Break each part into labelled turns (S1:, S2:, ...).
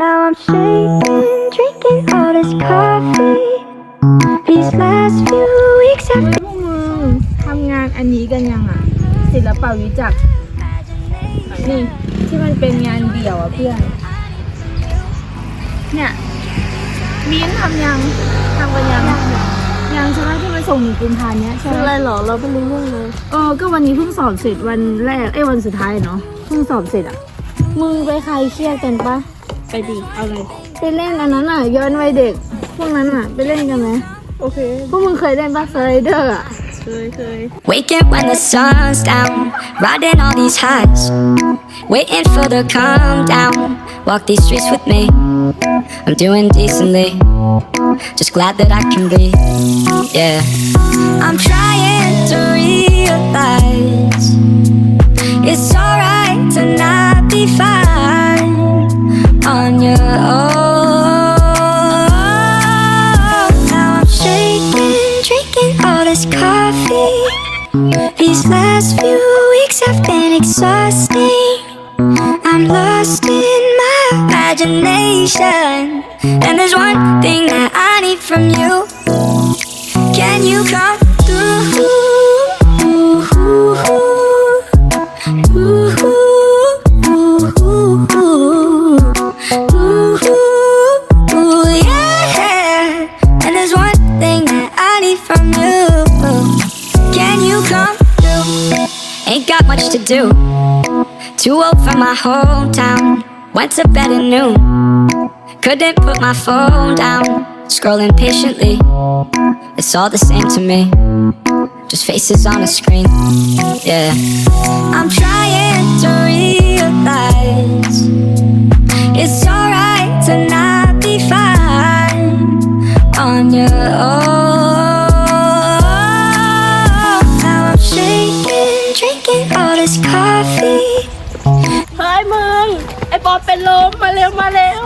S1: Now I'm shaking, drinking all this coffee. These last few weeks have
S2: พวกมึงทำงานอันนี้กันยังอะ ศิลปะวิจักรนี่ที่มันเป็นงานเดี่ยวอะเพื่อน เนี่ยมิ้นท์ทำยังทำกันยังยังใช่ไหมที่มันส่งหนึ่งกุมภาเนี้ยใช่ไหม
S3: อะไรหรอเราไม่รู้เรื่องเลย
S2: เออก็วันนี้เพิ่งสอบเสร็จวันแรกเอ้ยวันสุดท้ายเนาะเพิ่งสอบเสร็จอะ
S3: มึงไปใครเครียดกันปะ
S2: ไปดิเอาเลยไปเล่นอันนั้นอ่ะย้อนวัยเด็ก พวกนั้นอ่ะ ไปเล่นกันไหม
S3: โอเค
S2: พวกมึงเคยเล่นปะสไลเดอร์อ่ะ
S3: เคยเคย
S4: Waking when the sun's down, riding all these highs, waiting for the calm down. Walk these streets with me. I'm doing decently, just glad that I can breathe. Yeah, I'm trying These last few weeks have been exhausting. I'm lost in my imagination. And there's one thing that I need from you. To do. Too old for my hometown. Went to bed at noon. Couldn't put my phone down. Scrolling patiently. It's all the same to me. Just faces on a screen. Yeah. I'm trying to realize it's alright to not be fine on your own.
S3: อ้ปอเป็นลมมาเร็วมาเร็ว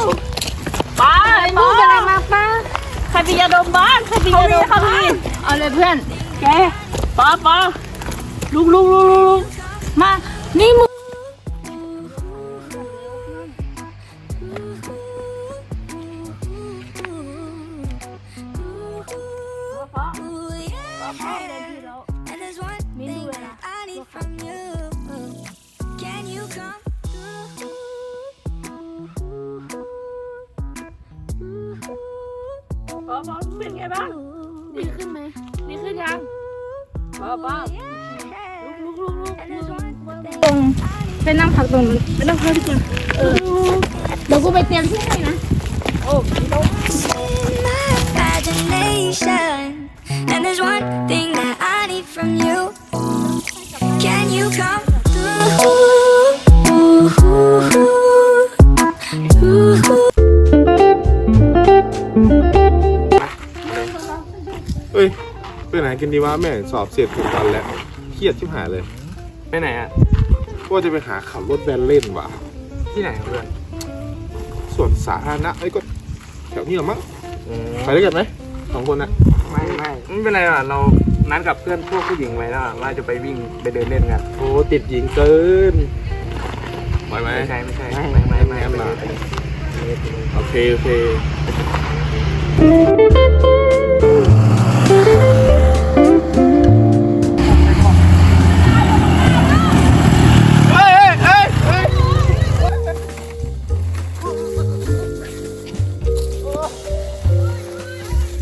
S3: ป้าไอ้ปอ
S2: มึงเป็นอะไรมาป้า
S3: ใครมียาดมบ้านใครมียาดมบ้าน
S2: เอาเลยเพื่อน
S3: แกปอปอลุกลุกลุกลุกลุก
S2: มานี่มึง
S4: And
S3: ปอปอเป็นไงบ้าง
S2: ดีขึ้นไหม
S3: ดีขึ้นยังปอปอลุกลุกลุกลุก
S2: ตรงไปนั่งพักตรงนั้นไปนั่งพักที่กันเออเดี๋ยวกูไปเตรียมที่ให้นะ
S4: in my imagination. And there's one thing that I need from you. Can you come
S5: กันดีวะแม่งสอบเสร็จทุกวันแล้วเครียดชิบหายเลย
S6: ไปไหนอะ
S5: ว่าจะไปหาขับรถแวนเล่นว่ะ
S6: ที่ไหนเพื่อน
S5: ส่วนสาธารณะไอ้ยก็แถวนี้หรอมั้งไปด้วยกันไหมสองคนนะ
S6: ไม่ไม่ไม่เป็นไรอะเรานัดกับเพื่อนพวกผู้หญิงไว้แล้วอะว่าจะไปวิ่งไปเดินเล่นกัน
S5: โอ้ติดหญิงเกินไหวไหม
S6: ไม่ใช่ไม่ใช่ไม่ไม่ไม่
S5: งั้น
S6: ไม่
S5: มา
S6: ไม่
S5: โอเคโอเคเ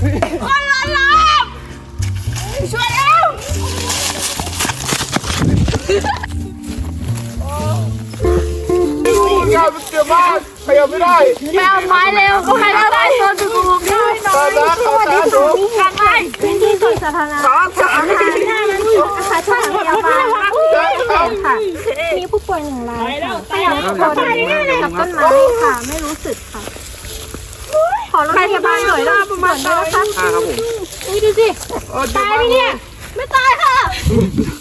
S5: งานมันเจ็บมากขยับไม่ได้
S3: ไปเอาไม้เร็วก็ใครได้ไม้ตัวดูดูดูด้วยหน่อย
S5: ตาตาตาตาดู
S3: กันไป
S2: พื้นที่ส่วนสาธารณะ
S5: ตาตา
S2: ค่ะช่วยพยาบาลค่ะมีผู้ป่วยหนึ่งรายค่ะไปเอาคนกับต้นไม้ค่ะ ไม่รู้สึกค่ะ ขอรถพยาบาลหน่อยนะประมาณนี้นะคะ
S6: อ่าครับผม
S2: นี่ดูสิ
S5: ตายไหมเนี่ย
S2: ไม่ตายค่ะ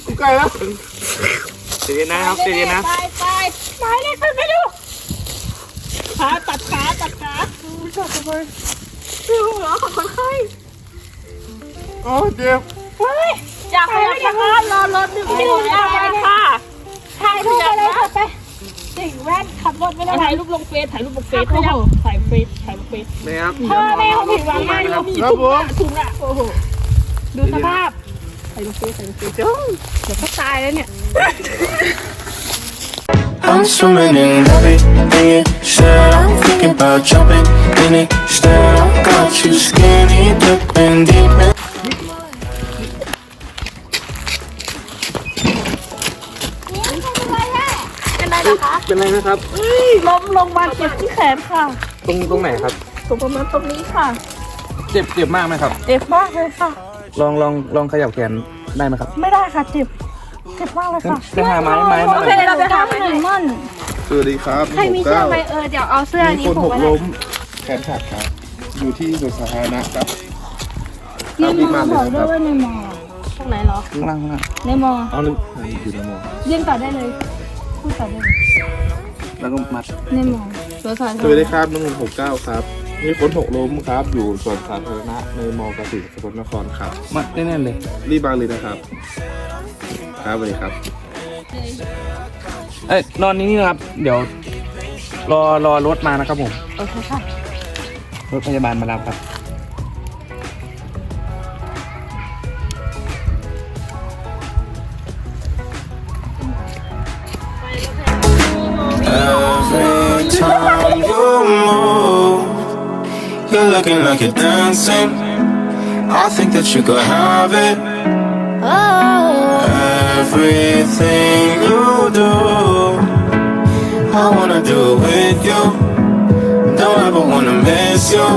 S5: กูใกล้แล้ว
S6: เดี๋ยวนะครับเดี๋ยวนะ
S3: ไปไปไปเลยไปไปดูขาตัดขาตัดขา
S2: คือหัวของคนไข้
S5: โอ้เจ็บ
S3: เฮ้ยอยากให้ทำงานรอรถหนึ่งชั่วโมงได้ ค่ะ
S2: ถ่ายรูปไปเลยค่ะไป
S3: เถึ
S2: งแว่นขับรถไม่ได้
S3: ถ่ายรูปลงเฟซถ่ายรูปลงเฟซไม่ได้ถ่ายเฟซถ่ายลงเฟซ
S6: นี่ครับ
S2: พ่อแม่เขาผิดหวังมาก
S6: ครับ
S5: ครับผม
S3: ถุงอะโอ้โห
S2: ดูสภาพ
S3: ถ่ายลงเฟซถ่ายลงเฟซเดี๋ยวเดี๋ยวเขาตายแล้วเนี่ย
S7: I'm swimming in everything you said. I'm thinking about jumping in it. Instead, I got you skinny dipping
S3: เป็นไรนะค
S6: รับ
S3: ล้มลงมาเจ็บที่แขนค่ะ
S6: ตรงตรงไหนครับ
S3: ตรงประมาณตรงนี้ค่ะ
S6: เจ็บเจ็บมากไหมครับ
S3: เจ็บมากเลยค่ะ
S6: ลองลองลองขยับแขนได้ไหมครับ
S3: ไม่ได้ค่ะเจ็บเจ็บมากเลยค่ะ
S6: ไปหาไม้ไม้มา
S3: โอ
S6: หน่
S3: เค
S6: อย
S3: เราไปหาไปหนึ่งม่อน
S5: สวัสดีครับ
S2: ใครมีเสื้อไหมเออเดี๋ยวเอาเสื้อ
S5: มี
S2: นี้
S5: คน
S2: ผู
S5: ห
S2: ก
S5: ก
S2: ไว้
S5: ล้มแขนขาดครับ อยู่ที่สวนสาธารณะครับครับรีบมาเลยนะครับ
S2: ในมอตรงไหนเหรอ
S6: ข้างล่างข้างล่าง
S2: ในมอ
S5: เอาหนึ่งอยู่ในโม
S2: เรียนต่อได้เลยพูดต่อได้เลย
S6: แล้วก็มัด
S2: ในมอสวนสาธาร
S5: สวัสดี
S2: ณะ
S5: ครับหนึ่งหกเก้าครับ มีคนหกล้มครับ อยู่สวนสาธารณะในมอกสิสกลนครครับ
S6: มัดแน่นๆเลย
S5: รีบมาเลยนะครับ ครับสวัสดีครับ
S6: เอ้ยนอนนี่นะครับ เดี๋ยว รอรอรถมานะครับผม
S3: โอเคค่ะ
S6: รถพยาบาลมารับครับ
S7: looking like you're dancing. I think that you could have it. Everything you do, I wanna do it with you. Don't ever wanna miss you.